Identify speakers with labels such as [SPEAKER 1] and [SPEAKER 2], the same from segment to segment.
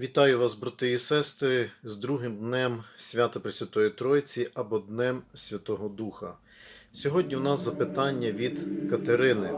[SPEAKER 1] Вітаю вас, брати і сестри, з другим днем свята Пресвятої Тройці або Днем Святого Духа. Сьогодні у нас запитання від Катерини.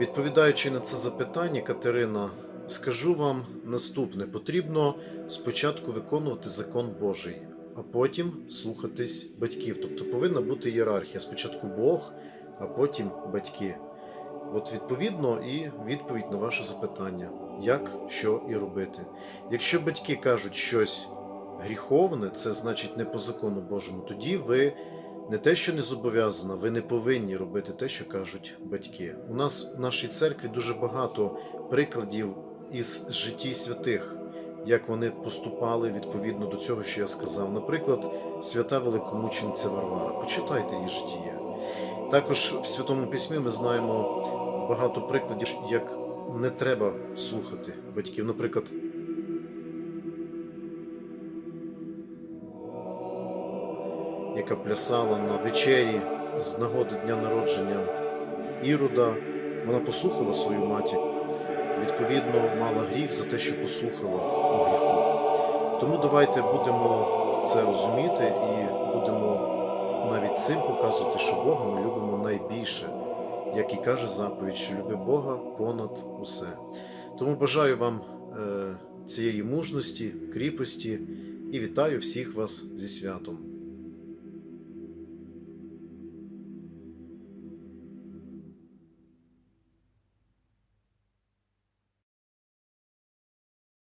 [SPEAKER 1] Відповідаючи на це запитання, Катерина, скажу вам наступне: потрібно спочатку виконувати закон Божий, а потім слухатись батьків. Тобто повинна бути ієрархія. Спочатку Бог, а потім батьки. От відповідно і відповідь на ваше запитання, як що і робити. Якщо батьки кажуть щось гріховне, це значить не по закону Божому, тоді ви не те, що не зобов'язана, ви не повинні робити те, що кажуть батьки. У нас в нашій церкві дуже багато прикладів із житті святих, як вони поступали відповідно до цього, що я сказав. Наприклад, свята великомучениця Варвара. Почитайте її життя. Також в Святому Письмі ми знаємо багато прикладів, як не треба слухати батьків. Наприклад, яка плясала на вечері з нагоди дня народження Ірода, вона послухала свою матір. Відповідно, мала гріх за те, що послухала у гріху. Тому давайте будемо це розуміти і будемо навіть цим показувати, що Бога ми любимо найбільше, як і каже заповідь, що люби Бога понад усе. Тому бажаю вам е, цієї мужності, кріпості і вітаю всіх вас зі святом.